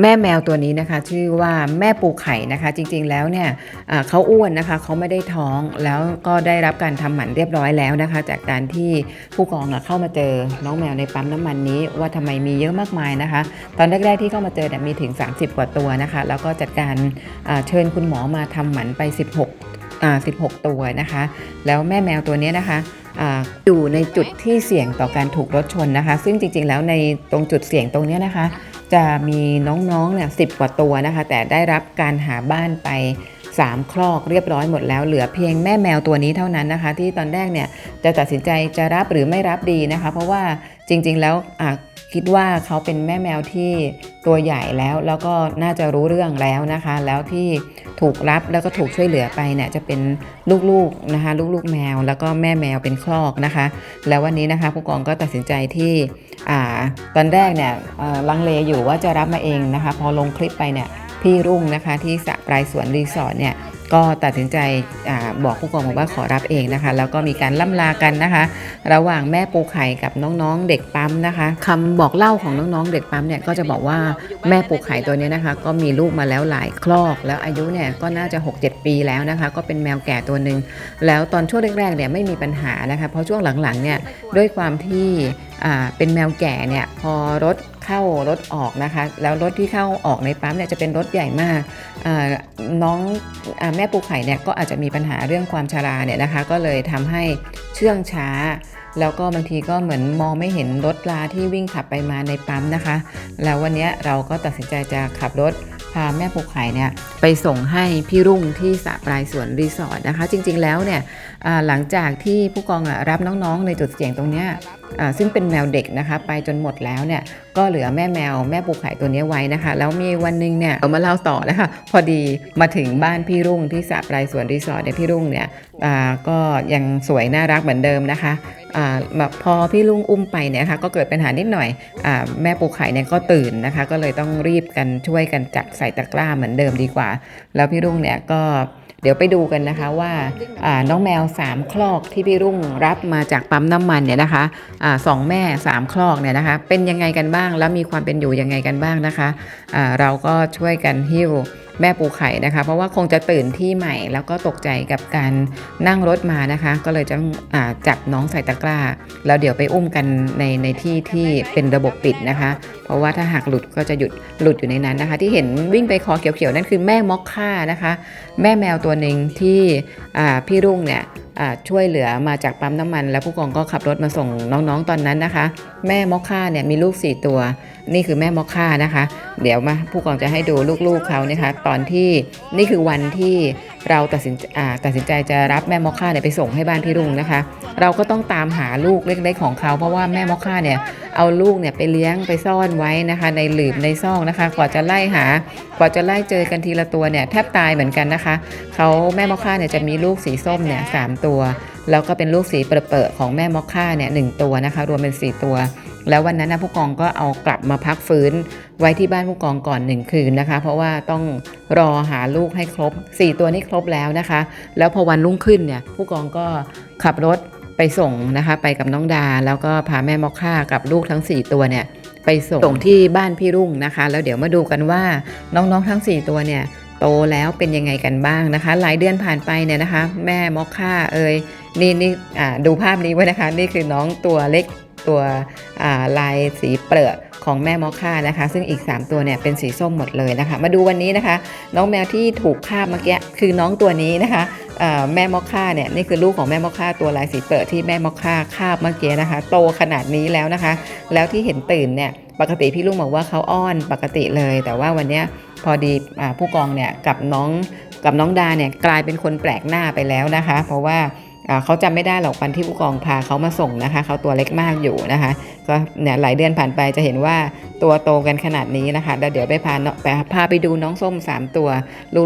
แม่แมวตัวนี้นะคะชื่อว่าแม่ปูไข่นะคะ จริงๆแล้วเนี่ยเขาอ้วนนะคะเขาไม่ได้ท้องแล้วก็ได้รับการทำหมันเรียบร้อยแล้วนะคะ จากการที่ผู้กองเข้ามาเจอน้องแมวในปั๊มน้ำมันนี้ ว่าทำไมมีเยอะมากมายนะคะ ตอนแรกๆที่เข้ามาเจอเนี่ยมีถึง 30 กว่าตัวนะคะ แล้วก็จัดการเชิญคุณหมอมาทำหมันไป 16 16 ตัวนะคะ แล้วแม่แมวตัวนี้นะคะอ่าอยู่ในจุดที่เสี่ยงต่อการถูกรถชนนะคะ ซึ่งจริงๆแล้วในตรงจุดเสี่ยงตรงนี้นะคะ จะมีน้องๆเนี่ยสิกว่าตัวนะคะ แต่ได้รับการหาบ้านไป3คลอกเรียบร้อยหมดแล้วเหลือเพียงแม่แมวตัวนี้เท่านั้นนะคะ ที่ตอนแรกเนี่ยจะตัดสินใจจะรับหรือไม่รับดีนะคะ เพราะว่าจริงๆแล้วอะ คิดว่าเขาเป็นแม่แมวที่ตัวใหญ่แล้ว แล้วก็น่าจะรู้เรื่องแล้วนะคะ แล้วที่ถูกรับแล้วก็ถูกช่วยเหลือไปเนี่ยจะเป็นลูกๆนะคะ ลูกๆแมว แล้วก็แม่แมวเป็นคลอกนะคะ แล้ววันนี้นะคะผู้กองก็ตัดสินใจที่อ่าตอนแรกเนี่ยลังเลอยู่ว่าจะรับมาเองนะคะ พอลงคลิปไปเนี่ยพี่รุ่งนะคะที่สะปลายสวนรีสอร์ทเนี่ย ก็ตัดสินใจอบอกผู้กองบอกว่าขอรับเองนะคะ แล้วก็มีการล่ำลากันนะคะ ระหว่างแม่ปูไข่กับน้องๆเด็กปั๊มนะคะคำบอกเล่าของน้องๆเด็กปั๊มเนี่ยก็จะบอกว่าแม่ปูไข่ตัวนี้นะคะ ก็มีลูกมาแล้วหลายคลอก แล้วอายุเนี่ยก็น่าจะ 6-7 ปีแล้วนะคะ ก็เป็นแมวแก่ตัวหนึ่งแล้วตอนช่วงแรกๆเนี่ยไม่มีปัญหานะคะ เพราะช่วงหลังๆเนี่ยด้วยความที่ เป็นแมวแก่เนี่ยพอรถเข้ารถออกนะคะ แล้วรถที่เข้าออกในปั๊มเนี่ยจะเป็นรถใหญ่มากน้องอแม่ปูไข่เนี่ยก็อาจจะมีปัญหาเรื่องความชราเนี่ยนะคะ ก็เลยทำให้เชื่องช้า แล้วก็บางทีก็เหมือนมองไม่เห็นรถลาที่วิ่งขับไปมาในปั๊มนะคะ แล้ววันนี้เราก็ตัดสินใจจะขับรถพาแม่ปูไข่เนี่ยไปส่งให้พี่รุ่งที่สระปลายสวนรีสอร์ทนะคะ จริงๆแล้วเนี่ยหลังจากที่ผู้กองอรับน้องๆในจุดเสี่ยงตรงเนี้ย ซึ่งเป็นแมวเด็กนะคะไปจนหมดแล้วเนี่ยก็เหลือแม่แมวแม่ปูไข่ตัวนี้ไว้นะคะ แล้วมีวันหนึงเนี่ยเอามาเล่าต่อนะคะพอดีมาถึงบ้านพี่รุ่งที่สระปลายสวนรีสอร์ทเนี่ยพี่รุ่งเนี่ยก็ยังสวยน่ารักเหมือนเดิมนะคะแบบพอพี่ลุงอุ้มไปเนี่ยคะก็เกิดปัญหานิดหน่อยอแม่ปูไข่เนี่ยก็ตื่นนะคะ ก็เลยต้องรีบกันช่วยกันจับใส่ตะกร้าเหมือนเดิมดีกว่า แล้วพี่รุ่งเนี่ยก็ เดี๋ยวไปดูกันนะคะว่าน้องแมว 3 คลอกที่พี่รุ่งรับมาจากปั๊มน้ำมันเนี่ยนะคะอาสองแม่ 3 คลอกเนี่ยนะคะ เป็นยังไงกันบ้าง แล้วมีความเป็นอยู่ยังไงกันบ้างนะคะะเราก็ช่วยกันหิ้วแม่ปูไข่นะคะ เพราะว่าคงจะตื่นที่ใหม่ แล้วก็ตกใจกับการนั่งรถมานะคะ ก็เลยจะจับน้องใส่ตะกร้า แล้วเดี๋ยวไปอุ้มกันในในที่ที่เป็นระบบปิดนะคะ เพราะว่าถ้าหากหลุดก็จะหยุดหลุดอยู่ในนั้นนะคะ ที่เห็นวิ่งไปคอเขียวๆนั่นคือแม่มอกค่านะคะ แม่แมวตัวหนึ่งที่พี่รุ่งเนี่ยช่วยเหลือมาจากปั๊มน้ำมัน แล้วผู้กองก็ขับรถมาส่งน้องๆตอนนั้นนะคะ แม่มอกค่าเนี่ยมีลูก 4 ตัว นี่คือแม่มอกค่านะคะ เดี๋ยวมาผู้กองจะให้ดูลูกๆเขานะคะ ตอนที่นี่คือวันที่ เราตัดสินตัดสินใจจะรับแม่มอค่าเนี่ยไปส่งให้บ้านพี่รุ่งนะคะ เราก็ต้องตามหาลูกเล็กๆของเขา เพราะว่าแม่มอค่าเนี่ยเอาลูกเนี่ยไปเลี้ยงไปซ่อนไว้นะคะ ในหลืบในซอกนะคะ กว่าจะไล่หากว่าจะไล่เจอกันทีละตัวเนี่ยแทบตายเหมือนกันนะคะเขาแม่มอค่าเนี่ยจะมีลูกสีส้มเนี่ยสามตัว แล้วก็เป็นลูกสีเปรอะๆของแม่มอค่าเนี่ยหนึ่งตัวนะคะ รวมเป็นสี่ตัว แล้ววันนั้นนะผู้กองก็เอากลับมาพักฟื้นไว้ที่บ้านผู้กองก่อนหนึ่งคืนนะคะ เพราะว่าต้องรอหาลูกให้ครบ 4 ตัวนี้ครบแล้วนะคะ แล้วพอวันรุ่งขึ้นเนี่ยผู้กองก็ขับรถไปส่งนะคะไปกับน้องดา แล้วก็พาแม่มอค่ากับลูกทั้ง 4 ตัวเนี่ยไปส่งส่งที่บ้านพี่รุ่งนะคะ แล้วเดี๋ยวมาดูกันว่าน้องๆทั้ง 4 ตัวเนี่ยโตแล้วเป็นยังไงกันบ้างนะคะ หลายเดือนผ่านไปเนี่ยนะคะ แม่มอค่าเอ่ยนี่นี่ดูภาพนี้ไว้นะคะ นี่คือน้องตัวเล็ก ตัวาลายสีเปลือกของแม่มอค่านะคะ ซึ่งอีก 3 ตัวเนี่ยเป็นสีส้มหมดเลยนะคะ มาดูวันนี้นะคะ น้องแมวที่ถูกคาบเมื่อกี้คือน้องตัวนี้นะคะแม่มอค่าเนี่ยนี่คือลูกของแม่มอค่าตัวลายสีเปลือกที่แม่มอค่าคาบเมื่อกี้นะคะ โตขนาดนี้แล้วนะคะ แล้วที่เห็นตื่นเนี่ยปกติพี่ลุงบอกว่าเขาอ้อนปกติเลย แต่ว่าวันนี้พอดีอผู้กองเนี่ยกับน้องกับน้องดาเนี่ยกลายเป็นคนแปลกหน้าไปแล้วนะคะ เพราะว่า เขาจำไม่ได้หรอกวันที่ผู้กองพาเขามาส่งนะคะ เขาตัวเล็กมากอยู่นะคะ ก็เนี่ยหลายเดือนผ่านไปจะเห็นว่าตัวโตกันขนาดนี้นะคะแล้วเดี๋ยวไปพาไปพาไปดูน้องส้ม 3 ตัว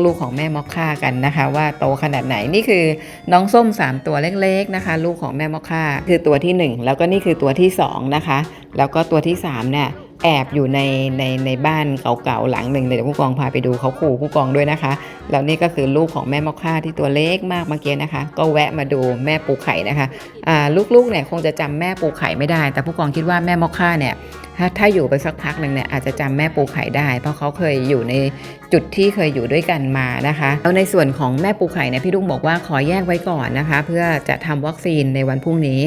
ลูกๆของแม่มอคค่ากันนะคะ ว่าโตขนาดไหนนี่คือน้องส้ม 3 ตัวเล็กๆนะคะ ลูกของแม่มอคค่าคือตัวที่ 1 แล้วก็นี่คือตัวที่2นะคะแล้วก็ตัวที่3เนี่ย แอบอยู่ในในในบ้านเก่าๆหลังหนึ่งเดี๋ยวผู้กองพาไปดูเขาขู่ผู้กองด้วยนะคะแล้วนี่ก็คือลูกของแม่มอค่าที่ตัวเล็กมากเมื่อกี้นะคะ ก็แวะมาดูแม่ปูไข่นะคะลูกๆเนี่ยคงจะจำแม่ปูไข่ไม่ได้ แต่ผู้กองคิดว่าแม่มอค่าเนี่ย ถ้าถ้าอยู่ไปสักพักหนึ่งเนี่ยอาจจะจำแม่ปูไข่ได้ เพราะเขาเคยอยู่ในจุดที่เคยอยู่ด้วยกันมานะคะแล้วในส่วนของแม่ปูไข่เนี่ยพี่ลุงบอกว่าขอแยกไว้ก่อนนะคะ เพื่อจะทำวัคซีนในวันพรุ่งนี้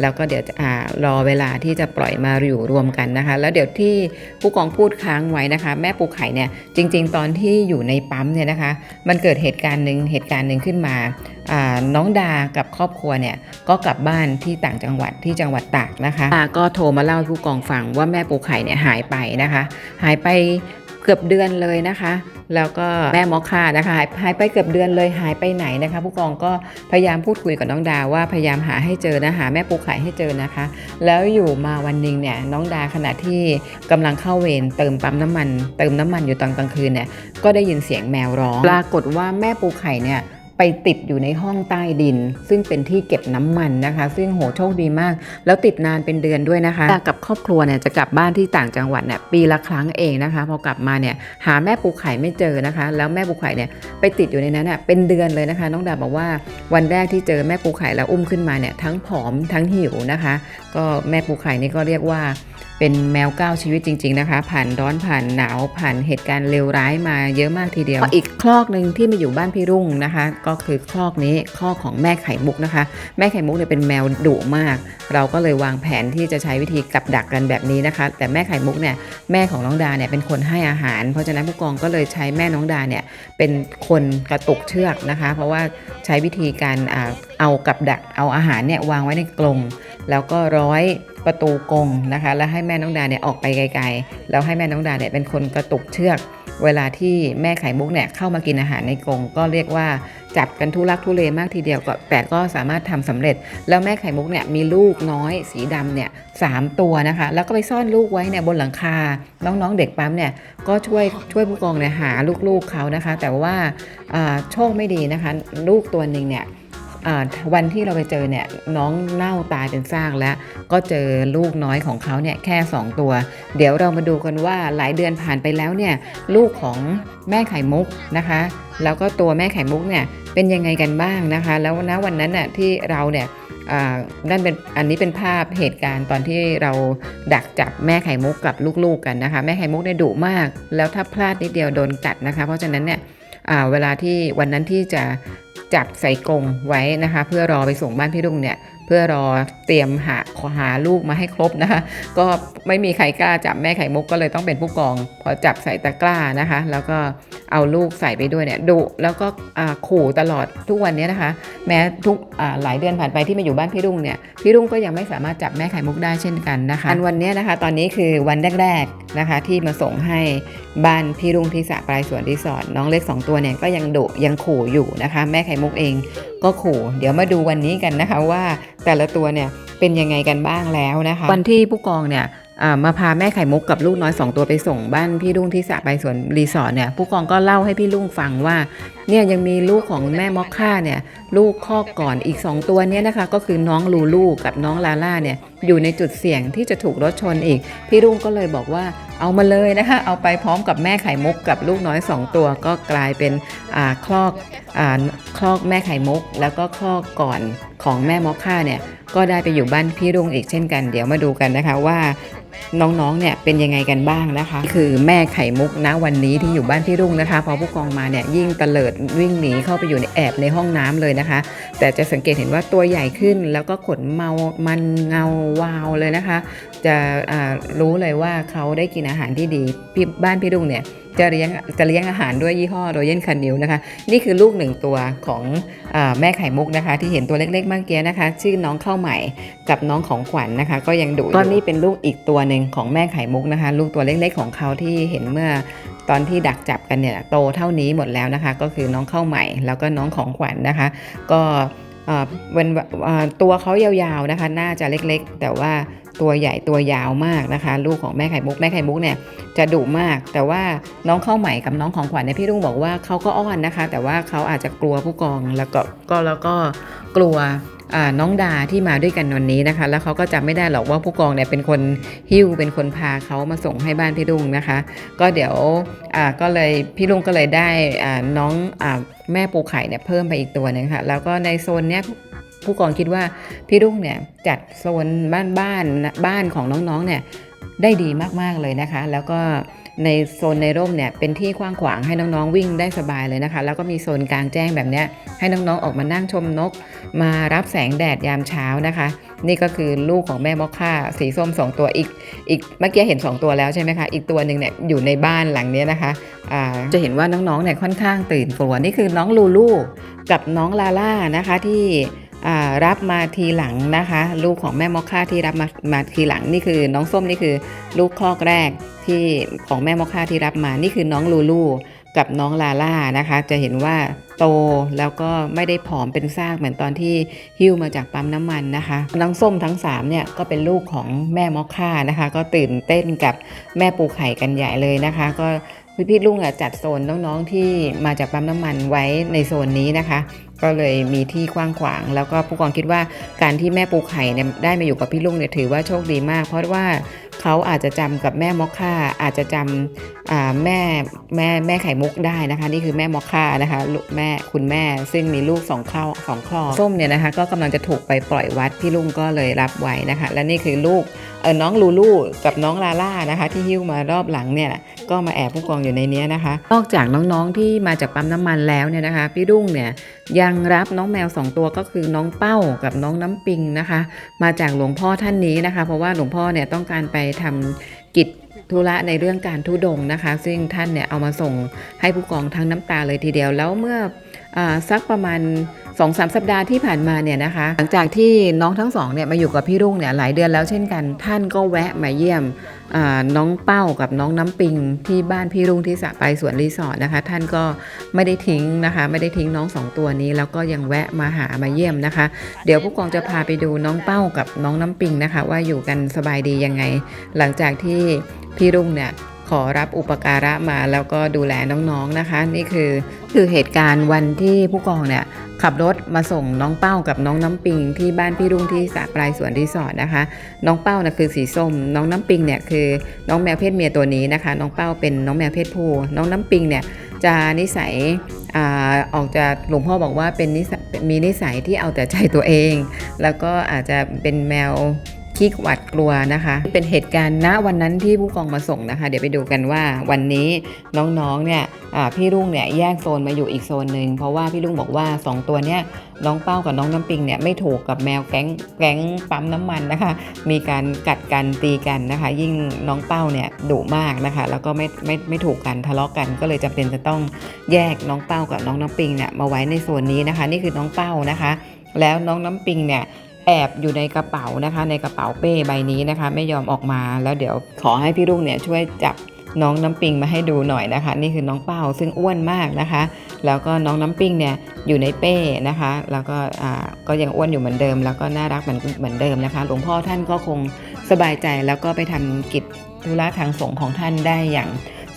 แล้วก็เดี๋ยวจะอรอเวลาที่จะปล่อยมาอยู่รวมกันนะคะ แล้วเดี๋ยวที่ผู้กองพูดค้างไว้นะคะ แม่ปูไข่เนี่ยจริง ๆ ตอนที่อยู่ในปั๊มเนี่ยนะคะ มันเกิดเหตุการณ์หนึ่งเหตุการณ์หนึ่งขึ้นมาน้องดากับครอบครัวเนี่ยก็กลับบ้านที่ต่างจังหวัดที่จังหวัดตากนะคะดาก็โทรมาเล่าให้ผู้กองฟังว่าแม่ปูไข่เนี่ยหายไปนะคะ หายไปเกือบเดือนเลยนะคะ แล้วก็แม่มอค่านะคะหายหายไปเกือบเดือนเลยหายไปไหนนะคะ ผู้กองก็พยายามพูดคุยกับน้องดาว่าพยายามหาให้เจอนะหาแม่ปูไข่ให้เจอนะคะ แล้วอยู่มาวันหนึ่งเนี่ยน้องดาขณะที่กำลังเข้าเวรเติมปั๊มน้ำมัน เติมน้ำมันอยู่ตอนกลางคืนเนี่ยก็ได้ยินเสียงแมวร้องปรากฏว่าแม่ปูไข่เนี่ย ไปติดอยู่ในห้องใต้ดิน ซึ่งเป็นที่เก็บน้ำมันนะคะ ซึ่งโหโชคดีมาก แล้วติดนานเป็นเดือนด้วยนะคะกับครอบครัวเนี่ยจะกลับบ้านที่ต่างจังหวัดเนี่ยปีละครั้งเองนะคะ พอกลับมาเนี่ยหาแม่ปูไข่ไม่เจอนะคะ แล้วแม่ปูไข่เนี่ยไปติดอยู่ในนั้นเน่ะเป็นเดือนเลยนะคะ น้องดาบอกว่าวันแรกที่เจอแม่ปูไข่แล้วอุ้มขึ้นมาเนี่ยทั้งผอมทั้งหิวนะคะ ก็แม่ปูไข่นี่ก็เรียกว่า เป็นแมวเก้าชีวิตจริง ๆนะคะ ผ่านร้อนผ่านหนาวผ่านเหตุการณ์เลวร้ายมาเยอะมากทีเดียว อีกคลอกหนึ่งที่มาอยู่บ้านพี่รุ่งนะคะ ก็คือคลอกนี้คลอกของแม่ไข่มุกนะคะ แม่ไข่มุกเนี่ยเป็นแมวดุมาก เราก็เลยวางแผนที่จะใช้วิธีกับดักกันแบบนี้นะคะ แต่แม่ไข่มุกเนี่ยแม่ของน้องดาเนี่ยเป็นคนให้อาหาร เพราะฉะนั้นผู้กองก็เลยใช้แม่น้องดาเนี่ยเป็นคนกระตุกเชือกนะคะ เพราะว่าใช้วิธีการเอากับดักเอาอาหารเนี่ยวางไว้ในกรงแล้วก็ร้อย ประตูกรงนะคะ แล้วให้แม่น้องดาเนี่ยออกไปไกลๆ แล้วให้แม่น้องดาเนี่ยเป็นคนกระตุกเชือก เวลาที่แม่ไข่มุกเนี่ยเข้ามากินอาหารในกรงก็เรียกว่าจับกันทุลักทุเลมากทีเดียวก็แต่ก็สามารถทำสำเร็จ แล้วแม่ไข่มุกเนี่ยมีลูกน้อยสีดำเนี่ยสามตัวนะคะ แล้วก็ไปซ่อนลูกไว้เนี่ยบนหลังคา น้องๆเด็กปั๊มเนี่ยก็ช่วยช่วยผู้กองเนี่ยหาลูกๆเขานะคะ แต่ว่าอ่าโชคไม่ดีนะคะ ลูกตัวหนึ่งเนี่ย วันที่เราไปเจอเนี่ยน้องเน่าตายเป็นซากแล้ว ก็เจอลูกน้อยของเขาเนี่ยแค่ 2 ตัว เดี๋ยวเรามาดูกันว่าหลายเดือนผ่านไปแล้วเนี่ยลูกของแม่ไข่มุกนะคะ แล้วก็ตัวแม่ไข่มุกเนี่ยเป็นยังไงกันบ้างนะคะ แล้วณวันนั้นน่ะที่เราเนี่ยอ่านั่นเป็นอันนี้เป็นภาพเหตุการณ์ตอนที่เราดักจับแม่ไข่มุกกับลูกๆกันนะคะ แม่ไข่มุกเนี่ยดุมาก แล้วถ้าพลาดนิดเดียวโดนกัดนะคะ เพราะฉะนั้นเนี่ยเวลาที่วันนั้นที่จะ จับใส่กรงไว้นะคะ เพื่อรอไปส่งบ้านพี่รุ่งเนี่ย เพื่อรอเตรียมหาหาลูกมาให้ครบนะคะ ก็ไม่มีใครกล้าจับแม่ไข่มุกก็เลยต้องเป็นผู้กอง พอจับใส่ตะกร้านะคะ แล้วก็เอาลูกใส่ไปด้วยเนี่ยดุแล้วก็ขู่ตลอดทุกวันนี้นะคะ แม้ทุกหลายเดือนผ่านไปที่มาอยู่บ้านพี่รุ่งเนี่ยพี่รุ่งก็ยังไม่สามารถจับแม่ไข่มุกได้เช่นกันนะคะอันวันนี้นะคะ ตอนนี้คือวันแรกๆนะคะ ที่มาส่งให้บ้านพี่รุ่งที่สระปลายสวนรีสอร์ทน้องเล็ก2ตัวเนี่ยก็ยังดุยังขู่อยู่นะคะ แม่ไข่มุกเองก็โขู่เดี๋ยวมาดูวันนี้กันนะคะว่าแต่ละตัวเนี่ยเป็นยังไงกันบ้างแล้วนะคะ วันที่ผู้กองเนี่ยมาพาแม่ไข่มุกกับลูกน้อย 2 ตัวไปส่งบ้านพี่รุ่งที่สระปลายสวนรีสอร์ทเนี่ยผู้กองก็เล่าให้พี่รุ่งฟังว่าเนี่ยยังมีลูกของแม่มอคค่าเนี่ยลูกคอกก่อนอีก 2 ตัวเนี่ยนะคะก็คือน้องลูลูกับน้องลาล่าเนี่ยอยู่ในจุดเสี่ยงที่จะถูกรถชนอีก พี่รุ่งก็เลยบอกว่า เอามาเลยนะคะ เอาไปพร้อมกับแม่ไข่มุกกับลูกน้อย 2 ตัวก็กลายเป็นคลอกอคลอกแม่ไข่มุก แล้วก็คลอกก่อนของแม่มอคค่าเนี่ย ก็ได้ไปอยู่บ้านพี่รุ่งอีกเช่นกัน เดี๋ยวมาดูกันนะคะว่าน้องๆ เนี่ยเป็นยังไงกันบ้างนะคะ คือแม่ไข่มุกนะวันนี้ที่อยู่บ้านพี่รุ่งนะคะ พอผู้กองมาเนี่ยยิ่งตะเลิดวิ่งหนีเข้าไปอยู่ในแอบในห้องน้ำเลยนะคะ แต่จะสังเกตเห็นว่าตัวใหญ่ขึ้น แล้วก็ขนเมามันเงาวาวเลยนะคะ จะอ่ารู้เลยว่าเขาได้กินอาหารที่ดีพี่บ้านพี่รุ่งเนี่ยจะเลี้ยงจะเลี้ยงอาหารด้วยยี่ห้อโรเยนคานิวนะคะ นี่คือลูกหนึ่งตัวของอแม่ไข่มุกนะคะ ที่เห็นตัวเล็กๆเมื่อกี้นะคะ ชื่อน้องข้าวใหม่กับน้องของขวัญนนะคะ ก็ยังดุก็นี่เป็นลูกอีกตัวหนึ่งของแม่ไข่มุกนะคะ ลูกตัวเล็กๆของเขาที่เห็นเมื่อตอนที่ดักจับกันเนี่ยโตเท่านี้หมดแล้วนะคะ ก็คือน้องข้าวใหม่ แล้วก็น้องของขวัญนะคะ ก็เอ่อเป็นตัวเขายาวๆนะคะ น่าจะเล็กๆ แต่ว่า ตัวใหญ่ตัวยาวมากนะคะ ลูกของแม่ไข่มุกแม่ไข่มุกเนี่ยจะดุมาก แต่ว่าน้องเข้าใหม่กับน้องของขวัญเนี่ยพี่รุ่งบอกว่าเขาก็อ้อนนะคะ แต่ว่าเขาอาจจะกลัวผู้กองแล้วก็ก็แล้วก็กลัวน้องดาที่มาด้วยกันวันนี้นะคะ แล้วเขาก็จำไม่ได้หรอกว่าผู้กองเนี่ยเป็นคนหิ้วเป็นคนพาเขามาส่งให้บ้านพี่รุ่งนะคะ ก็เดี๋ยวก็เลยพี่ลุงก็เลยได้น้องอแม่ปูไข่เนี่ยเพิ่มไปอีกตัวหนึงค่ะ แล้วก็ในโซนเนี้ย ผู้กองคิดว่าพี่รุ่งเนี่ยจัดโซนบ้านบ้านบ้านของน้องๆเนี่ยได้ดีมากๆเลยนะคะ แล้วก็ในโซนในร่มเนี่ยเป็นที่กว้างขวางให้น้องๆวิ่งได้สบายเลยนะคะ แล้วก็มีโซนกลางแจ้งแบบเนี้ยให้น้องๆออกมานั่งชมนก มารับแสงแดดยามเช้านะคะ นี่ก็คือลูกของแม่มอคค่าสีส้ม 2 ตัวอีก อีกเมื่อกี้เห็น 2 ตัวแล้วใช่ไหมคะ อีกตัวหนึ่งเนี่ยอยู่ในบ้านหลังเนี้ยนะคะอ่าจะเห็นว่าน้องๆเนี่ยค่อนข้างตื่นกลัวนี่คือน้องลูลูกับน้องลาล่านะคะที่ รับมาทีหลังนะคะ ลูกของแม่มอค่าที่รับมามาทีหลังนี่คือ น้องส้มนี่คือ ลูกคลอกแรกที่ของแม่มอค่าที่รับมานี่คือน้องลูลูกับน้องลาล่านะคะ จะเห็นว่าโตแล้วก็ไม่ได้ผอมเป็นซากเหมือนตอนที่หิ้วมาจากปั๊มน้ำมันนะคะน้องส้มทั้ง3เนี่ยก็เป็นลูกของแม่มอค่านะคะ ก็ตื่นเต้นกับแม่ปูไข่กันใหญ่เลยนะคะ ก็ พี่พี่ลุงอะจัดโซนน้องๆที่มาจากปั๊มน้ำมันไว้ในโซนนี้นะคะ ก็เลยมีที่กว้างขวาง แล้วก็ผู้กองคิดว่าการที่แม่ปูไข่เนี่ยได้มาอยู่กับพี่ลุงเนี่ยถือว่าโชคดีมาก เพราะว่าเขาอาจจะจำกับแม่มอคค่าอาจจะจำอ่าแม่แม่แม่ไข่มุกได้นะคะ นี่คือแม่มอคค่านะคะแม่คุณแม่ซึ่งมีลูกสองเข้าสองคลอส้มเนี่ยนะคะ ก็กำลังจะถูกไปปล่อยวัดพี่ลุงก็เลยรับไว้นะคะ และนี่คือลูกน้องลูลูกับน้องลาล่านะคะ ที่หิ้วมารอบหลังเนี่ยก็มาแอบผู้กองอยู่ในนี้นะคะ นอกจากน้องๆที่มาจากปั๊มน้ำมันแล้วเนี่ยนะคะ พี่รุ่งเนี่ยยังรับน้องแมวสองตัวก็คือน้องเป้ากับน้องน้ำปิงนะคะ มาจากหลวงพ่อท่านนี้นะคะ เพราะว่าหลวงพ่อเนี่ยต้องการไปทำกิจธุระในเรื่องการทุดงนะคะ ซึ่งท่านเนี่ยเอามาส่งให้ผู้กองทั้งน้ำตาเลยทีเดียวแล้วเมื่อ สักประมาณ2อสสัปดาห์ที่ผ่านมาเนี่ยนะคะ หลังจากที่น้องทั้งสองเนี่ยมาอยู่กับพี่รุ่งเนี่ยหลายเดือนแล้วเช่นกัน ท่านก็แวะมาเยี่ยมน้องเป้ากับน้องน้ำปิงที่บ้านพี่รุ่งที่สะไปสวนรีสอร์ทนะคะ ท่านก็ไม่ได้ทิ้งนะคะ ไม่ได้ทิ้งน้องสองตัวนี้ แล้วก็ยังแวะมาหามาเยี่ยมนะคะ เดี๋ยวผู้กองจะพาไปดูน้องเป้ากับน้องน้ำปิงนะคะ ว่าอยู่กันสบายดียังไง หลังจากที่พี่รุ่งเนี่ย ขอรับอุปการะมาแล้วก็ดูแลน้องๆนะคะ นี่คือคือเหตุการณ์วันที่ผู้กองเนี่ยขับรถมาส่งน้องเป้ากับน้องน้ำปิงที่บ้านพี่รุ่งที่สระปลายสวนรีสอร์ทนะคะ น้องเป้านะคือสีส้ม น้องน้ำปิงเนี่ยคือน้องแมวเพศเมียตัวนี้นะคะ น้องเป้าเป็นน้องแมวเพศผู้น้องน้ำปิงเนี่ยจะนิสัยอาออกจะหลวงพ่อบอกว่าเป็นนิสัยมีนิสัยที่เอาแต่ใจตัวเอง แล้วก็อาจจะเป็นแมว ขี้หวาดกลัวนะคะ เป็นเหตุการณ์ณวันนั้นที่ผู้กองมาส่งนะคะ เดี๋ยวไปดูกันว่าวันนี้น้องๆเนี่ยพี่รุ่งเนี่ยแยกโซนมาอยู่อีกโซนหนึ่งเพราะว่าพี่รุ่งบอกว่า 2 ตัวเนี่ยน้องเป้ากับน้องน้ำปิงเนี่ยไม่ถูกกับแมวแก๊งแก๊งปั๊มน้ำมันนะคะ มีการกัดกันตีกันนะคะ ยิ่งน้องเป้าเนี่ยดุมากนะคะ แล้วก็ไม่ไม่ไม่ถูกกันทะเลาะกัน ก็เลยจำเป็นจะต้องแยกน้องเป้ากับน้องน้ำปิงเนี่ยมาไว้ในโซนนี้นะคะ นี่คือน้องเป้านะคะ แล้วน้องน้ำปิงเนี่ย แอบอยู่ในกระเป๋านะคะ ในกระเป๋าเป้ใบนี้นะคะ ไม่ยอมออกมาแล้วเดี๋ยวขอให้พี่รุ่งเนี่ยช่วยจับน้องน้ำปิงมาให้ดูหน่อยนะคะ นี่คือน้องเป้าซึ่งอ้วนมากนะคะ แล้วก็น้องน้ำปิงเนี่ยอยู่ในเป้นะคะ แล้วก็อ่าก็ยังอ้วนอยู่เหมือนเดิม แล้วก็น่ารักเหมือนเหมือนเดิมนะคะหลวงพ่อท่านก็คงสบายใจแล้วก็ไปทำกิจธุระทางสงฆ์ของท่านได้อย่าง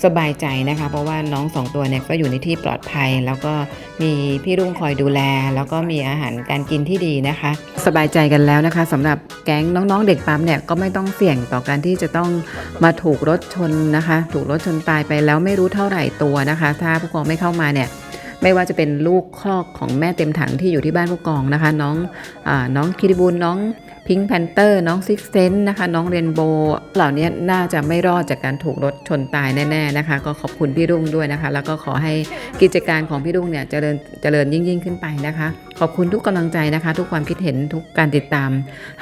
สบายใจนะคะ เพราะว่าน้องสองตัวเนี่ยก็อยู่ในที่ปลอดภัย แล้วก็มีพี่รุ่งคอยดูแล แล้วก็มีอาหารการกินที่ดีนะคะ สบายใจกันแล้วนะคะสำหรับแก๊งน้องๆเด็กปั๊มเนี่ยก็ไม่ต้องเสี่ยงต่อการที่จะต้องมาถูกรถชนนะคะ ถูกรถชนตายไปแล้วไม่รู้เท่าไหร่ตัวนะคะ ถ้าผู้กองไม่เข้ามาเนี่ยไม่ว่าจะเป็นลูกคอกของแม่เต็มถังที่อยู่ที่บ้านผู้กองนะคะ น้องอาน้องคิริบูลน้อง พิงค์แพนเตอร์น้องซิกเซนนะคะ น้องเรนโบว์เหล่านี้น่าจะไม่รอดจากการถูกรถชนตายแน่ๆนะคะ ก็ขอบคุณพี่รุ่งด้วยนะคะ แล้วก็ขอให้กิจการของพี่รุ่งเนี่ยเจริญเจริญยิ่งยิ่งๆขึ้นไปนะคะ ขอบคุณทุกกำลังใจนะคะ ทุกความคิดเห็นทุกการติดตาม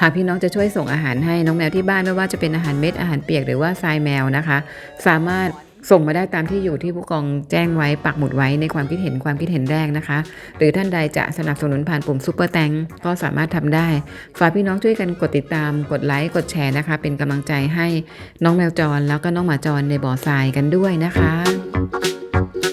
หากพี่น้องจะช่วยส่งอาหารให้น้องแมวที่บ้านไม่ว่าจะเป็นอาหารเม็ดอาหารเปียกหรือว่าทรายแมวนะคะ สามารถ ส่งมาได้ตามที่อยู่ที่ผู้กองแจ้งไว้ปักหมุดไว้ในความคิดเห็นความคิดเห็นแรกนะคะ หรือท่านใดจะสนับสนุนผ่านปุ่มซุปเปอร์แตงก็สามารถทำได้ ฝากพี่น้องช่วยกันกดติดตาม กดไลค์กดแชร์นะคะ เป็นกำลังใจให้น้องแมวจรแล้วก็น้องหมาจรในบ่อทรายกันด้วยนะคะ